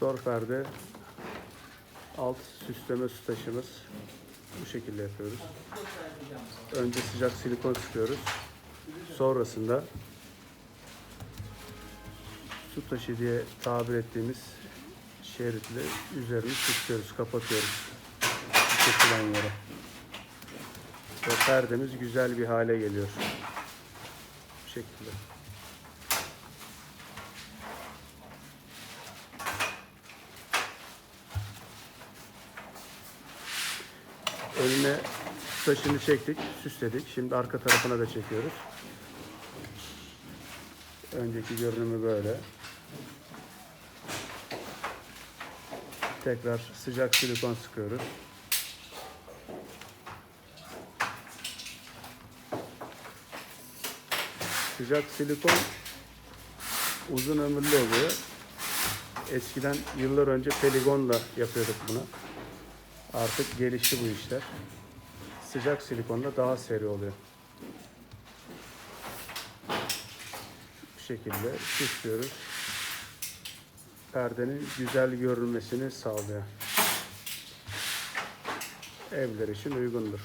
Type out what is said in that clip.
Store perde alt süsleme su taşımız bu şekilde yapıyoruz. Önce sıcak silikon sıkıyoruz. Sonrasında su taşı diye tabir ettiğimiz şeritle üzerini süslüyoruz, kapatıyoruz. Kesilen yere. Ve perdemiz güzel bir hale geliyor. Bu şekilde. Önüne taşını çektik, süsledik. Şimdi arka tarafına da çekiyoruz. Önceki görünümü böyle. Tekrar sıcak silikon sıkıyoruz. Sıcak silikon uzun ömürlü oluyor. Eskiden yıllar önce peligonla yapıyorduk bunu. Artık gelişti bu işler. Sıcak silikonla daha seri oluyor. Bu şekilde süslüyoruz. Perdenin güzel görünmesini sağlıyor. Evler için uygundur.